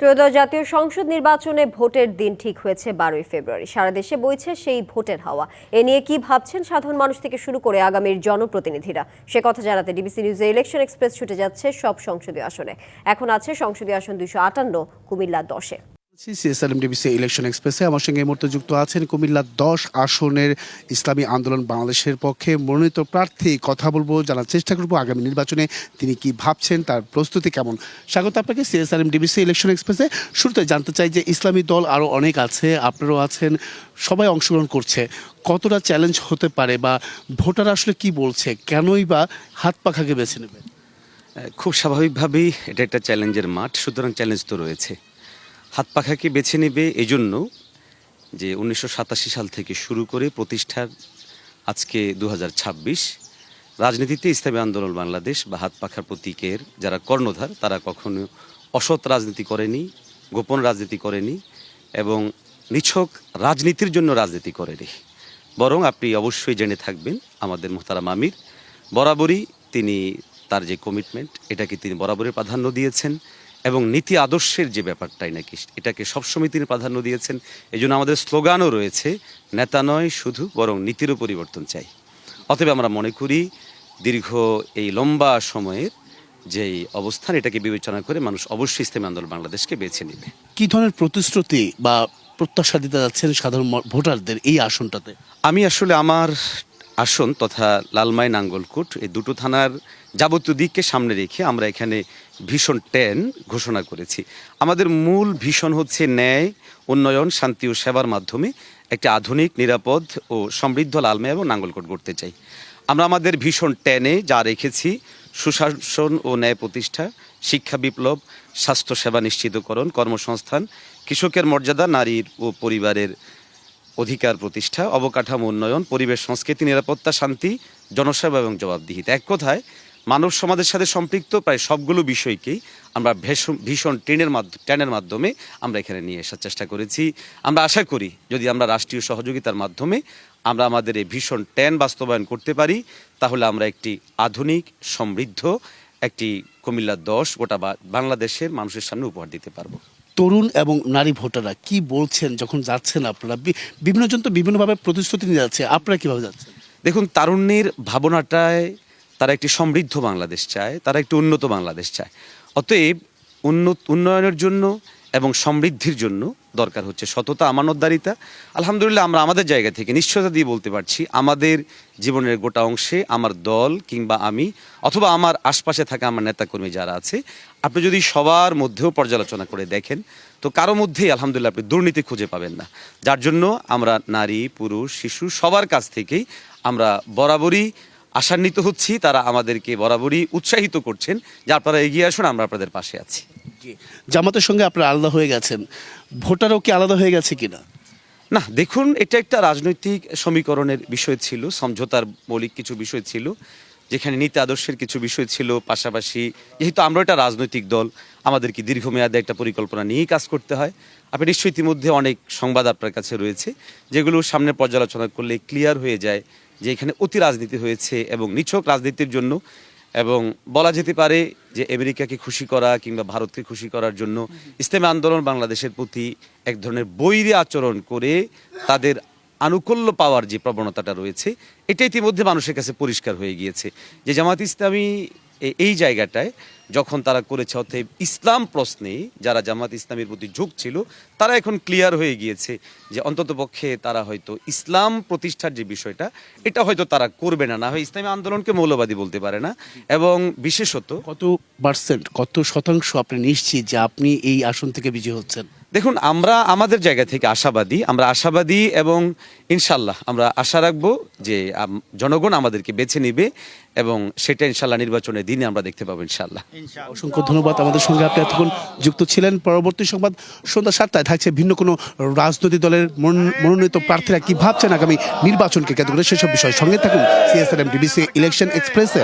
ত্রয়োদশ জাতীয় সংসদ নির্বাচনে ভোটের দিন ঠিক হয়েছে বারোই ফেব্রুয়ারি। সারা দেশে বইছে সেই ভোটের হাওয়া। এ নিয়ে কি ভাবছেন সাধারণ মানুষ থেকে শুরু করে আগামীর জনপ্রতিনিধিরা? সে কথা জানাতে ডিবিসি নিউজে ইলেকশন এক্সপ্রেস ছুটে যাচ্ছে সব সংসদীয় আসনে। এখন আছে সংসদীয় আসন দুইশো আটান্ন, কুমিল্লা দশে। সিএসএলএম ডিবিসি ইলেকশন এক্সপ্রেসে আমার সঙ্গে এই মুহূর্তে যুক্ত আছেন কুমিল্লা দশ আসনের ইসলামী আন্দোলন বাংলাদেশের পক্ষে মনোনীত প্রার্থী। কথা বলব, জানার চেষ্টা করব আগামী নির্বাচনে তিনি কি ভাবছেন, তার প্রস্তুতি কেমন। স্বাগত আপনাকে সিএসআরএম ডিবিসি ইলেকশন এক্সপ্রেসে শুরুতে জানতে চাই যে ইসলামী দল আরও অনেক আছে, আপনারাও আছেন, সবাই অংশগ্রহণ করছে। কতটা চ্যালেঞ্জ হতে পারে বা ভোটার আসলে কি বলছে, কেনই বা হাত পাখাকে বেছে নেবে খুব স্বাভাবিকভাবেই এটা একটা চ্যালেঞ্জের মাঠ, সুতরাং চ্যালেঞ্জ তো রয়েছে। হাত পাখাকে বেছে নেবে এজন্য যে উনিশশো সাতাশি সাল থেকে শুরু করে প্রতিষ্ঠার আজকে দু হাজার ছাব্বিশ রাজনীতিতে ইসলামী আন্দোলন বাংলাদেশ বা হাত পাখার প্রতীকের যারা কর্ণধার, তারা কখনো অসৎ রাজনীতি করেনি, গোপন রাজনীতি করেনি এবং নিছক রাজনীতির জন্য রাজনীতি করেনি। বরং আপনি অবশ্যই জেনে থাকবেন আমাদের মোহতারাম আমির, বরাবরই তিনি তার যে কমিটমেন্ট এটাকে তিনি বরাবরই প্রাধান্য দিয়েছেন। এবং নীতি আদর্শের যে ব্যাপারটাই নাকি এটাকে সবসময় তিনি প্রাধান্য দিয়েছেন। এই জন্য আমাদের স্লোগানও রয়েছে নেতা নয় শুধু বরং নীতিরও পরিবর্তন চাই। অতএব আমরা মনে করি দীর্ঘ এই লম্বা সময়ের যেই অবস্থান এটাকে বিবেচনা করে মানুষ অবশ্যই ইসলামী আন্দোলন বাংলাদেশকে বেছে নেবে। কি ধরনের প্রতিশ্রুতি বা প্রত্যাশা দিতে যাচ্ছেন সাধারণ ভোটারদের এই আসনটাতে? আমি আসলে আমার আসন তথা লালমাই নাঙ্গলকোট এই দুটো থানার যাবতীয় দিককে সামনে রেখে আমরা এখানে ভীষণ টেন ঘোষণা করেছি। আমাদের মূল ভীষণ হচ্ছে ন্যায়, উন্নয়ন, শান্তি ও সেবার মাধ্যমে একটি আধুনিক, নিরাপদ ও সমৃদ্ধ লালমাই এবং নাঙ্গলকোট গড়তে চাই। আমরা আমাদের ভীষণ টেনে যা রেখেছি, সুশাসন ও ন্যায় প্রতিষ্ঠা, শিক্ষা বিপ্লব, স্বাস্থ্য সেবা নিশ্চিতকরণ, কর্মসংস্থান, কৃষকের মর্যাদা, নারীর ও পরিবারের অধিকার প্রতিষ্ঠা, অবকাঠামো উন্নয়ন, পরিবেশ, সংস্কৃতি, নিরাপত্তা, শান্তি, জনসেবা এবং জবাবদিহিতা। এক কথায় মানব সমাজের সাথে সম্পৃক্ত প্রায় সবগুলো বিষয়কেই আমরা ভীষণ- ভীষণ ট্রেনের মাধ্যমে ট্রেনের মাধ্যমে আমরা এখানে নিয়ে আসার চেষ্টা করেছি। আমরা আশা করি যদি আমরা রাষ্ট্রীয় সহযোগিতার মাধ্যমে আমরা আমাদের এই ভীষণ ট্যান বাস্তবায়ন করতে পারি তাহলে আমরা একটি আধুনিক সমৃদ্ধ একটি কুমিল্লা দশ গোটা বাংলাদেশের মানুষের সামনে উপহার দিতে পারব। তরুণ এবং নারী ভোটাররা কি বলছেন যখন যাচ্ছেন আপনারা? বিভিন্ন জন তো বিভিন্নভাবে প্রতিশ্রুতি নিয়ে যাচ্ছে। আপনারা কীভাবে যাচ্ছেন? দেখুন তারুণ্যের ভাবনাটায় তারা একটি সমৃদ্ধ বাংলাদেশ চায়, তারা একটি উন্নত বাংলাদেশ চায়। অতএব উন্নত, উন্নয়নের জন্য এবং সমৃদ্ধির জন্য দরকার হচ্ছে সততা, আমানতদারিতা। আলহামদুলিল্লাহ আমরা আমাদের জায়গা থেকে নিশ্চয়তা দিয়ে বলতে পারছি, আমাদের জীবনের গোটা অংশে আমার দল কিংবা আমি অথবা আমার আশপাশে থাকা আমার নেতাকর্মী যারা আছে, আপনি যদি সবার মধ্যেও পর্যালোচনা করে দেখেন, তো কারও মধ্যেই আলহামদুলিল্লাহ আপনি দুর্নীতি খুঁজে পাবেন না। যার জন্য আমরা নারী, পুরুষ, শিশু সবার কাছ থেকেই আমরা বরাবরই আশান্বিত হচ্ছি তারা আমাদেরকে বরাবরই উৎসাহিত করছেন। যে আপনারা এগিয়ে আসুন আমরা আপনাদের পাশে আছি। জামাতের সঙ্গে আপনারা আলাদা হয়ে গেছেন। ভোটারও কি আলাদা হয়ে গেছে কিনা? না দেখুন এটা একটা রাজনৈতিক সমীকরণের বিষয় ছিল সমঝোতার মৌলিক কিছু বিষয় ছিল যেখানে নীতি আদর্শের কিছু বিষয় ছিল পাশাপাশি যেহেতু আমরা একটা রাজনৈতিক দল আমাদেরকে দীর্ঘমেয়াদে একটা পরিকল্পনা নিয়েই কাজ করতে হয়। আপনি নিশ্চয়ই ইতিমধ্যে অনেক সংবাদ আপনার কাছে রয়েছে যেগুলো সামনে পর্যালোচনা করলে ক্লিয়ার হয়ে যায় যে এখানে অতি রাজনীতি হয়েছে এবং নিছক রাজনীতির জন্য। এবং বলা যেতে পারে যে আমেরিকাকে খুশি করা কিংবা ভারতকে খুশি করার জন্য ইসলামী আন্দোলন বাংলাদেশের প্রতি এক ধরনের বৈরী আচরণ করে তাদের আনুকূল্য পাওয়ার যে প্রবণতাটা রয়েছে, এটা ইতিমধ্যে মানুষের কাছে পরিষ্কার হয়ে গিয়েছে। যে জামাত ইসলামী এই জায়গাটায় যখন তারা করেছে, অতএব ইসলাম প্রশ্নে যারা জামাত ইসলামের প্রতি ঝোঁক ছিল, তারা এখন ক্লিয়ার হয়ে গিয়েছে যে অন্তত পক্ষে তারা হয়তো ইসলাম প্রতিষ্ঠার যে বিষয়টা, এটা হয়তো তারা করবে না। না হয় ইসলামী আন্দোলনকে মৌলবাদী বলতে পারে না। এবং বিশেষত কত পার্সেন্ট কত শতাংশ আপনি নিশ্চিত যে আপনি এই আসন থেকে বিজয়ী হচ্ছেন? দেখুন আমরা আমাদের জায়গা থেকে আশাবাদী আমরা আশাবাদী এবং ইনশাল্লাহ আমরা আশা রাখব যে আম- জনগণ আমাদেরকে বেছে নিবে এবং সেটা ইনশাল্লাহ নির্বাচনের দিনে আমরা দেখতে পাবো ইনশাল্লাহ। অসংখ্য ধন্যবাদ আমাদের সঙ্গে আপনি এতক্ষণ যুক্ত ছিলেন। পরবর্তী সংবাদ সন্ধ্যা সাতটায় থাকছে ভিন্ন কোনো রাজনৈতিক দলের মনোন- মনোনীত প্রার্থীরা কি ভাবছেন আগামী নির্বাচনকে কেন্দ্র করে? সেসব বিষয় সঙ্গে থাকুন। সিএসআরএম ডিবিসি ইলেকশন এক্সপ্রেসে